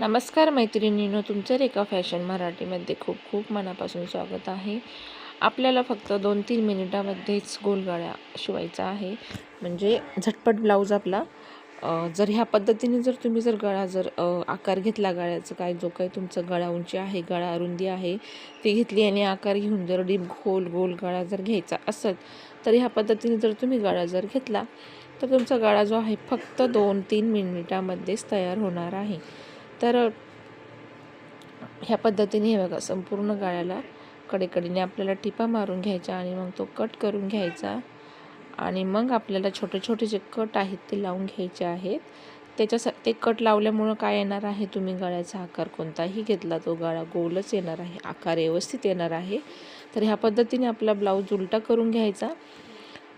नमस्कार मैत्रिणीनो तुमचं रेखा फॅशन मराठीमध्ये खूप खूप मनापासून स्वागत आहे. आपल्याला फक्त दोन तीन मिनिटामध्येच गोलगाळ्या शिवायचा आहे. म्हणजे झटपट ब्लाऊज आपला. जर ह्या पद्धतीने जर तुम्ही जर गळा जर आकार घेतला गळ्याचं काय जो काही तुमचं गळा उंची आहे गळा अरुंदी आहे ती घेतली आणि आकार घेऊन जर डीप गोल गोल गळा जर घ्यायचा असेल तर ह्या पद्धतीने जर तुम्ही गळा जर घेतला तर तुमचा गळा जो आहे फक्त दोन तीन मिनिटामध्येच तयार होणार आहे. तर ह्या पद्धतीने हे बघा संपूर्ण गाळ्याला कडेकडीने आपल्याला टिपा मारून घ्यायचा आणि मग तो कट करून घ्यायचा. आणि मग आपल्याला छोटे छोटे जे कट आहेत ते लावून घ्यायचे आहेत. त्याच्यासा ते कट लावल्यामुळं काय येणार आहे तुम्ही गळ्याचा आकार कोणताही घेतला तो गळा गोलच येणार आहे आकार व्यवस्थित येणार आहे. तर ह्या पद्धतीने आपला ब्लाऊज उलटा करून घ्यायचा.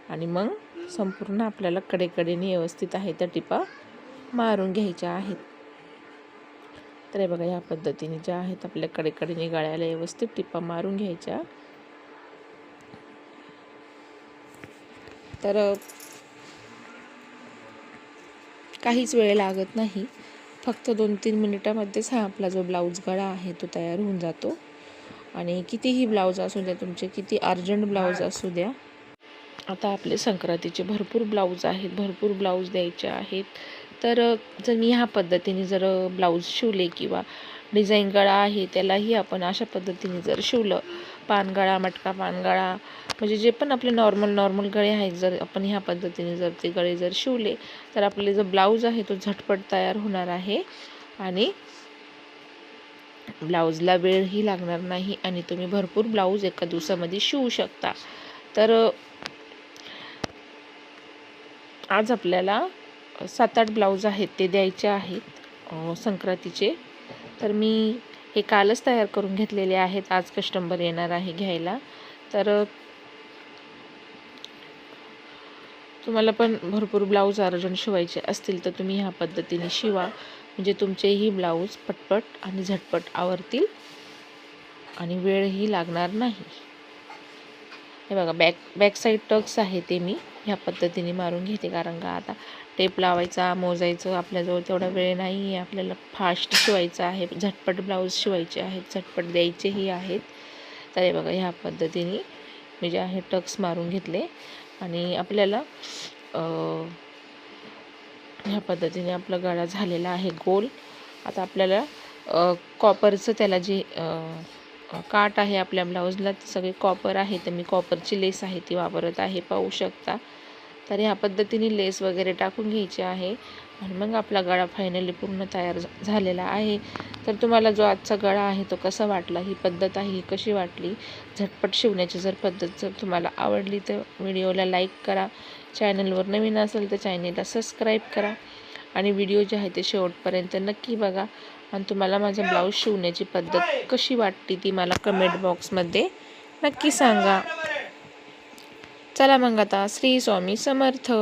आणि मग संपूर्ण आपल्याला कडेकडेने व्यवस्थित आहे त्या टिपा मारून घ्यायच्या आहेत. तर हे बघा ह्या पद्धतीने ज्या आहेत आपल्या कडेकडेने गळ्याला व्यवस्थित टिपा मारून घ्यायच्या. तर काहीच वेळ लागत नाही. फक्त दोन तीन मिनिटामध्येच हा आपला जो ब्लाऊज गळा आहे तो तयार होऊन जातो. आणि कितीही ब्लाऊज असू द्या तुमचे किती अर्जंट ब्लाऊज असू द्या. आता आपले संक्रांतीचे भरपूर ब्लाऊज आहेत. भरपूर ब्लाऊज द्यायचे आहेत. तर जर मी ह्या पद्धतीने जर ब्लाऊज शिवले किंवा डिझाईन गळा आहे त्यालाही आपण अशा पद्धतीने जर शिवलं पानगळा मटका पानगळा म्हणजे जे पण आपले नॉर्मल नॉर्मल गळे आहेत जर आपण ह्या पद्धतीने जर ते गळे जर शिवले तर आपले जो ब्लाऊज आहे तो झटपट तयार होणार आहे आणि ब्लाऊजला वेळही लागणार नाही आणि तुम्ही भरपूर ब्लाऊज एका दिवसामध्ये शिवू शकता. तर आज आपल्याला सात आठ ब्लाऊज आहेत ते द्यायचे आहेत संक्रांतीचे. तर मी हे कालच तयार करून घेतलेले आहेत. आज कस्टमर येणार आहे घ्यायला. तर तुम्हाला पण भरपूर ब्लाऊज अर्जंट शिवायचे असतील तर तुम्ही ह्या पद्धतीने शिवा. म्हणजे तुमचेही ब्लाऊज पटपट आणि झटपट आवरतील आणि वेळही लागणार नाही. हे बघा बॅक बॅक साईड टक्स आहे ते मी ह्या पद्धतीने मारून घेते. कारण का आता टेप लावायचा मोजायचं आपल्याजवळ तेवढा वेळ नाही आहे आपल्याला फास्ट शिवायचं आहे. झटपट ब्लाऊज शिवायचे आहेत. झटपट द्यायचेही आहेत. तर हे बघा ह्या पद्धतीने मी जे आहे टक्स मारून घेतले. आणि आपल्याला ह्या पद्धतीने आपला गळा झालेला आहे. गोल. आता आपल्याला कॉपरचं त्याला जे काट आहे आपल्या ब्लाऊजला ते सगळे कॉपर आहे तर मी कॉपरची लेस आहे ती वापरत आहे पाहू शकता. तर ह्या पद्धतीने लेस वगैरे टाकून घ्यायची आहे. आणि मग आपला गळा फायनली पूर्ण तयार झालेला आहे. तर तुम्हाला जो आजचा गळा आहे तो कसा वाटला ही पद्धत आहे ही कशी वाटली? झटपट शिवण्याची जर पद्धत जर तुम्हाला आवडली तर व्हिडिओला लाईक करा. चॅनलवर नवीन असेल तर चॅनलला सबस्क्राईब करा. आणि व्हिडिओ जे आहे ते शेवटपर्यंत नक्की बघा. आणि तुम्हाला माझं ब्लाऊज शिवण्याची पद्धत कशी वाटते ती मला कमेंट बॉक्समध्ये नक्की सांगा. चला मग आता श्री स्वामी समर्थ.